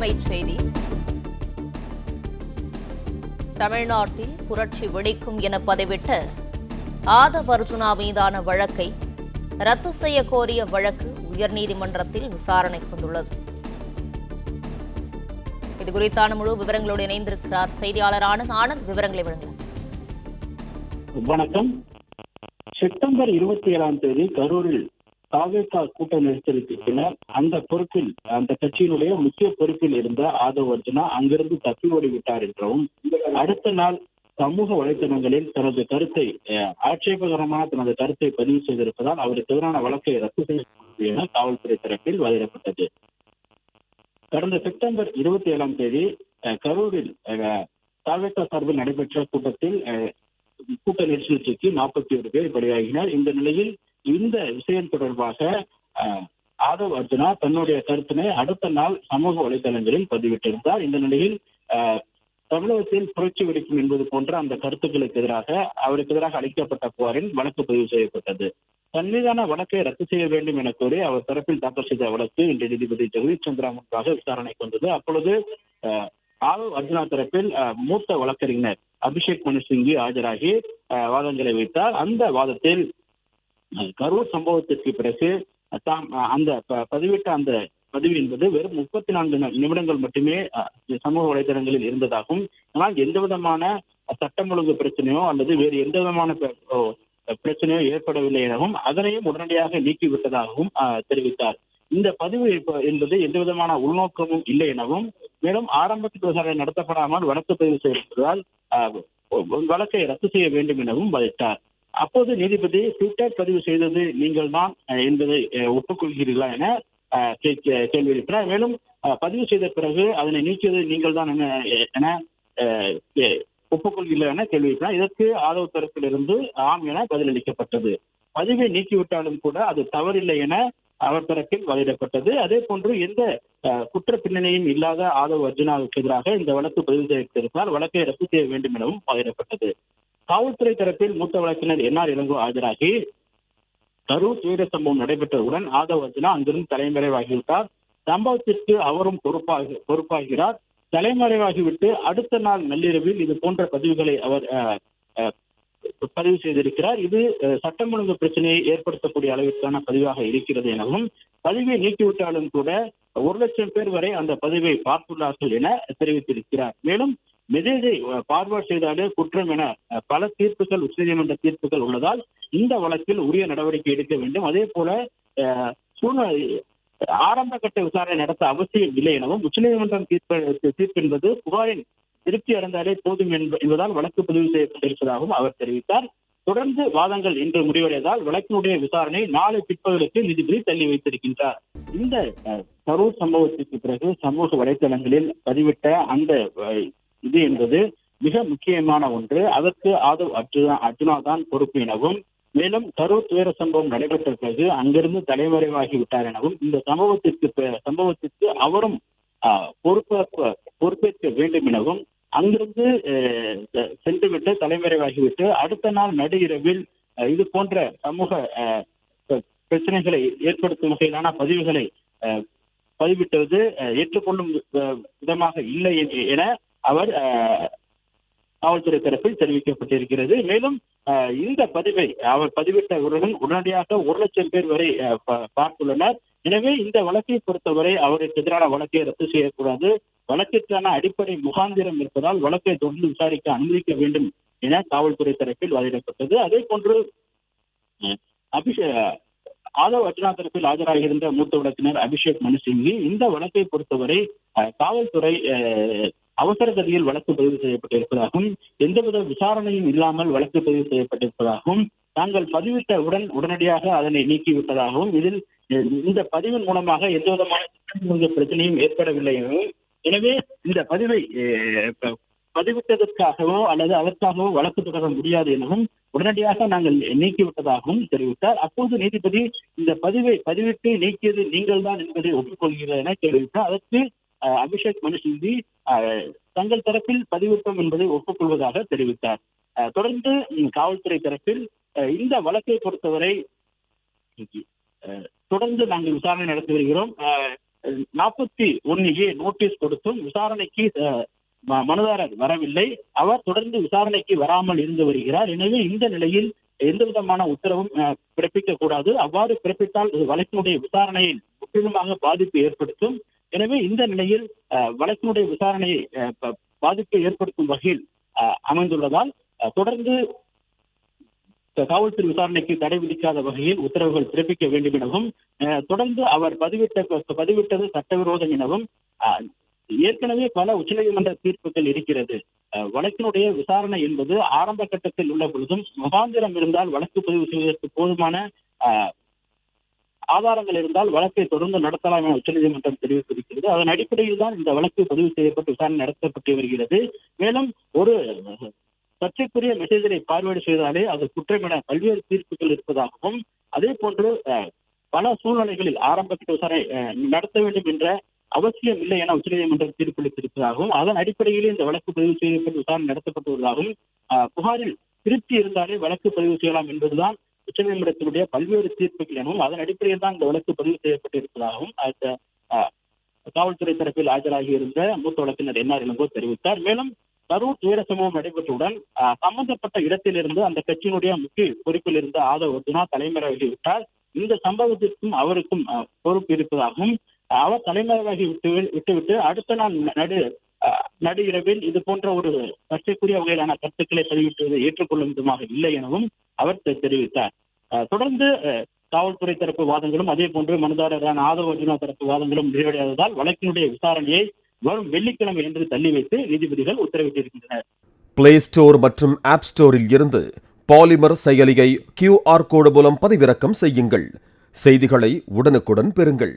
அண்மைச் செய்தி. தமிழ்நாட்டில் புரட்சி வெடிக்கும் என பதிவிட்ட ஆதவ் அர்ஜுனா மீதான வழக்கை ரத்து செய்ய கோரிய வழக்கு உயர்நீதிமன்றத்தில் விசாரணைக்கு வந்துள்ளது இதுகுறித்தான முழு விவரங்களோடு இணைந்திருக்கிறார் செய்தியாளர் ஆனந்த் ஆனந்த். விவரங்களை வழங்கலாம். வணக்கம். செப்டம்பர் இருபத்தி ஏழாம் தேதி கரூரில் தாவேகா கூட்ட நெரிசலுக்கு பின்னர் அந்த பொறுப்பில் அந்த கட்சியினுடைய முக்கிய பொறுப்பில் இருந்த ஆதவ் அர்ஜுனா அங்கிருந்து தப்பி ஓடிவிட்டார் என்றும் அடுத்த நாள் சமூக வலைத்தளங்களில் தனது கருத்தை அஹ், ஆட்சேபகரமான தனது கருத்தை பதிவு செய்திருப்பதால் அவருக்கு எதிரான வழக்கை ரத்து செய்ய என காவல்துறை தரப்பில் வாதிடப்பட்டது கடந்த செப்டம்பர் இருபத்தி ஏழாம் தேதி அஹ், கரூரில் அஹ், தாவேகா சார்பில் நடைபெற்ற கூட்டத்தில் அஹ், கூட்ட நெரிசலுக்கு நாற்பத்தி ஒரு பேர் பலியாகினர். இந்த நிலையில் இந்த விஷயம் தொடர்பாக ஆதவ் அர்ஜுனா தன்னுடைய கருத்தினை அடுத்த நாள் சமூக வலைதளங்களில் பதிவிட்டிருந்தார். இந்த நிலையில் தமிழகத்தில் புரட்சி வெடிக்கும் என்பது போன்ற அந்த கருத்துக்களுக்கு எதிராக அவருக்கு எதிராக அளிக்கப்பட்ட புகாரில் வழக்கு பதிவு செய்யப்பட்டது. தன் மீதான வழக்கை ரத்து செய்ய வேண்டும் என கோரி அவர் தரப்பில் தாக்கல் செய்த வழக்கு இன்று நீதிபதி ஜெகதீஷ் சந்திரா முன்பாக விசாரணைக்கு வந்தது அப்பொழுது ஆதவ் அர்ஜுனா தரப்பில் மூத்த வழக்கறிஞர் அபிஷேக் மனு சிங்கி ஆஜராகி வாதங்களை வைத்தார். அந்த வாதத்தில் கரூர் சம்பவத்திற்கு பிறகு தாம் அந்த ப- பதிவிட்ட அந்த பதிவு என்பது வெறும் முப்பத்தி நான்கு நிமிடங்கள் மட்டுமே சமூக வலைதளங்களில் இருந்ததாகவும் ஆனால் எந்த விதமான சட்டம் ஒழுங்கு பிரச்சனையோ அல்லது வேறு எந்த விதமான பிரச்சனையோ ஏற்படவில்லை எனவும் அதனையும் உடனடியாக நீக்கிவிட்டதாகவும் தெரிவித்தார். இந்த பதிவு என்பது எந்த விதமான உள்நோக்கமும் இல்லை எனவும் மேலும் ஆரம்பத்தில் விசாரணை நடத்தப்படாமல் வழக்கு பதிவு செய்யப்பட்டதால் வழக்கை ரத்து செய்ய வேண்டும் எனவும் பதித்தார் அப்போது நீதிபதி ட்விட்டர் பதிவு செய்தது நீங்கள் தான் என்பதை ஒப்புக்கொள்கிறீர்களா என கேள்வி எழுப்பினார். மேலும் பதிவு செய்த பிறகு அதனை நீக்கியது நீங்கள் தான் என என ஒப்புக்கொள்கிறீர்களா என கேள்வி எழுப்பினார். இதற்கு ஆதரவு தரப்பிலிருந்து ஆம் என பதிலளிக்கப்பட்டது. பதிவை நீக்கிவிட்டாலும் கூட அது தவறில்லை என அவர் தரப்பில் வாதிடப்பட்டது அதே போன்று எந்த குற்ற பின்னணியும் இல்லாத ஆதவ் அர்ஜுனாவுக்கு எதிராக இந்த வழக்கு பதிவு செய்திருந்தால் வழக்கை ரத்து செய்ய வேண்டும் எனவும் வாதிடப்பட்டது காவல்துறை தரப்பில் மூத்த வழக்கினர் என்ஆர் இளங்கோ ஆஜராகி கரூர் துயர சம்பவம் நடைபெற்றவுடன் ஆதவ் அர்ஜுனா அங்கிருந்து தலைமறைவாகிவிட்டார். சம்பவத்திற்கு அவரும் பொறுப்பாக பொறுப்பாகிறார். தலைமறைவாகிவிட்டு அடுத்த நாள் நள்ளிரவில் இது போன்ற பதிவுகளை அவர் பதிவு செய்திருக்கிறார். இது சட்டம் ஒழுங்கு பிரச்சனையை ஏற்படுத்தக்கூடிய அளவிற்கான பதிவாக இருக்கிறது எனவும் பதிவை நீக்கிவிட்டாலும் கூட ஒரு லட்சம் பேர் வரை அந்த பதிவை பார்த்துள்ளார்கள் என தெரிவித்திருக்கிறார். மேலும் மெசேஜை பார்வர்ட் செய்தாலே குற்றம் என பல தீர்ப்புகள் உச்சநீதிமன்ற தீர்ப்புகள் உள்ளதால் இந்த வழக்கில் உரிய நடவடிக்கை எடுக்க வேண்டும். அதே போல ஆரம்ப கட்ட விசாரணை நடத்த அவசியம் இல்லை எனவும் உச்சநீதிமன்றம் தீர்ப்பு தீர்ப்பு என்பது புகாரின் திருப்தி அடைந்தாலே போதும் என்பதால் வழக்கு பதிவு செய்யப்பட்டிருப்பதாகவும் அவர் தெரிவித்தார். தொடர்ந்து வாதங்கள் இன்று முடிவடைவதால் வழக்கினுடைய விசாரணை நாளை பிற்பகலுக்கு நீதிபதி தள்ளி வைத்திருக்கின்றார். இந்த கரூர் சம்பவத்திற்கு பிறகு சமூக வலைதளங்களில் பதிவிட்ட அந்த இது என்பது மிக முக்கியமான ஒன்று. அதற்கு ஆதவ் அர்ஜுனா அர்ஜுனா தான் பொறுப்பு எனவும் மேலும் கரூர் துயர சம்பவம் நடைபெற்ற பிறகு அங்கிருந்து தலைமறைவாகி விட்டார் எனவும் இந்த சம்பவத்திற்கு சம்பவத்திற்கு அவரும் பொறுப்பேற்க பொறுப்பேற்க வேண்டும் எனவும் அங்கிருந்து செ- சென்றுவிட்டு தலைமறைவாகிவிட்டு அடுத்த நாள் நடு இரவில் இது போன்ற சமூக பிரச்சனைகளை ஏற்படுத்தும் வகையிலான பதிவுகளை பதிவிட்டது ஏற்றுக்கொள்ளும் விதமாக இல்லை என அவர் காவல்துறை தரப்பில் தெரிவிக்கப்பட்டிருக்கிறது. மேலும் இந்த பதிவை அவர் பதிவிட்டவுடன் உடனடியாக ஒரு லட்சம் பேர் வரை பார்த்துள்ளனர். எனவே இந்த வழக்கை பொறுத்தவரை அவருக்கு எதிரான வழக்கை ரத்து செய்யக்கூடாது. வழக்கிற்கான அடிப்படை முகாந்திரம் இருப்பதால் வழக்கை தொடர்ந்து விசாரிக்க அனுமதிக்க வேண்டும் என காவல்துறை தரப்பில் வாதிடப்பட்டது. அதே போன்று அஹ், அபிஷே ஆதவ் அர்ஜுனா தரப்பில் ஆஜராகியிருந்த மூத்த வழக்கினர் அபிஷேக் மனு இந்த வழக்கை பொறுத்தவரை அஹ், காவல்துறை அஹ், அவசர கதியில் வழக்கு பதிவு செய்யப்பட்டிருப்பதாகவும் எந்தவித விசாரணையும் இல்லாமல் வழக்கு பதிவு செய்யப்பட்டிருப்பதாகவும் தாங்கள் பதிவிட்டவுடன் உடனடியாக அதனை நீக்கிவிட்டதாகவும் இதில் இந்த பதிவின் மூலமாக எந்த விதமான பிரச்சனையும் ஏற்படவில்லை எனவும் எனவே இந்த பதிவை பதிவிட்டதற்காகவோ அல்லது அதற்காகவோ வழக்கு தொடர முடியாது எனவும் உடனடியாக நாங்கள் நீக்கிவிட்டதாகவும் தெரிவித்தார். அப்போது நீதிபதி இந்த பதிவை பதிவிட்டு நீக்கியது நீங்கள் தான் என்பதை ஒப்புக்கொள்கிறேன் என தெரிவித்தார். அதற்கு அபிஷேக் மனு சிங்வி அஹ், தங்கள் தரப்பில் பதிவிட்டோம் என்பதை ஒப்புக்கொள்வதாக தெரிவித்தார். தொடர்ந்து காவல்துறை தரப்பில் இந்த வழக்கை பொறுத்தவரை தொடர்ந்து நாங்கள் விசாரணை நடத்தி வருகிறோம். நாற்பத்தி ஒன்னு ஏ நோட்டீஸ் கொடுத்தும் விசாரணைக்கு அஹ், மனுதாரர் வரவில்லை. அவர் தொடர்ந்து விசாரணைக்கு வராமல் இருந்து வருகிறார். எனவே இந்த நிலையில் எந்த விதமான உத்தரவும் அஹ், பிறப்பிக்க கூடாது அவ்வாறு பிறப்பித்தால் வழக்கினுடைய விசாரணையில் முற்றிலுமாக பாதிப்பு ஏற்படுத்தும். எனவே இந்த நிலையில் அஹ், வழக்கினுடைய விசாரணையை பாதிப்பை ஏற்படுத்தும் வகையில் அஹ், அமைந்துள்ளதால் தொடர்ந்து காவல்துறை விசாரணைக்கு தடை விதிக்காத வகையில் உத்தரவுகள் பிறப்பிக்க வேண்டும் எனவும் அஹ், தொடர்ந்து அவர் பதிவிட்ட பதிவிட்டது சட்டவிரோதம் எனவும் அஹ், ஏற்கனவே பல உச்சநீதிமன்ற தீர்ப்புகள் இருக்கிறது. அஹ், வழக்கினுடைய விசாரணை என்பது ஆரம்ப கட்டத்தில் உள்ள பொழுதும் முகாந்திரம் இருந்தால் வழக்கு பதிவு செய்வதற்கு போதுமான அஹ், ஆதாரங்கள் இருந்தால் வழக்கை தொடர்ந்து நடத்தலாம் என உச்சநீதிமன்றம் தெரிவித்திருக்கிறது. அதன் அடிப்படையில் தான் இந்த வழக்கு பதிவு செய்யப்பட்டு விசாரணை நடத்தப்பட்டு வருகிறது. மேலும் ஒரு சர்ச்சைக்குரிய மெசேஜரை பார்வையிட செய்தாலே அது குற்றம் என பல்வேறு தீர்ப்புகள் இருப்பதாகவும் அதே போன்று பல சூழ்நிலைகளில் ஆரம்ப விசாரணை நடத்த வேண்டும் என்ற அவசியம் இல்லை என உச்சநீதிமன்றம் தீர்ப்பளித்திருப்பதாகவும் அதன் அடிப்படையில் இந்த வழக்கு பதிவு செய்யப்பட்டு விசாரணை நடத்தப்பட்டு வருவதாகவும் புகாரில் திருப்தி இருந்தாலே வழக்கு பதிவு செய்யலாம் என்பதுதான் உச்சநீதிமன்றத்தினுடைய பல்வேறு தீர்ப்புகள் எனவும் அதன் அடிப்படையில் தான் இந்த வழக்கு பதிவு செய்யப்பட்டிருப்பதாகவும் அந்த காவல்துறை தரப்பில் ஆஜராகி இருந்த மூத்த வழக்கினர் என்ஆர் இளங்கோ தெரிவித்தார். மேலும் கரூர் துயர சம்பவம் நடைபெற்றவுடன் சம்பந்தப்பட்ட இடத்திலிருந்து அந்த கட்சியினுடைய முக்கிய பொறுப்பில் இருந்த ஆதவ் அர்ஜுனா தலைமறைவாகி விட்டார் இந்த சம்பவத்திற்கும் அவருக்கும் அஹ், பொறுப்பு இருப்பதாகவும் அவர் தலைமறைவாகி விட்டு விட்டுவிட்டு அடுத்த நாள் நடு அஹ், இது போன்ற ஒரு சர்ச்சைக்குரிய வகையிலான கருத்துக்களை பதிவிட்டுவது ஏற்றுக்கொள்ளும் விதமாக இல்லை எனவும் அவர் தெரிவித்தார். தொடர்ந்து அஹ், காவல்துறை தரப்பு வாதங்களும் அதே போன்று மனுதாரரான ஆதவ அர்ஜுனா தரப்பு வாதங்களும் நிறைவடையாததால் வழக்கினுடைய விசாரணையை வரும் வெள்ளிக்கிழமை என்று தள்ளி வைத்து நீதிபதிகள் உத்தரவிட்டிருக்கின்றனர். பிளே ஸ்டோர் மற்றும் ஆப் ஸ்டோரில் இருந்து பாலிமர் செயலியை கியூஆர் கோடு மூலம் பதிவிறக்கம் செய்யுங்கள். செய்திகளை உடனுக்குடன் பெறுங்கள்.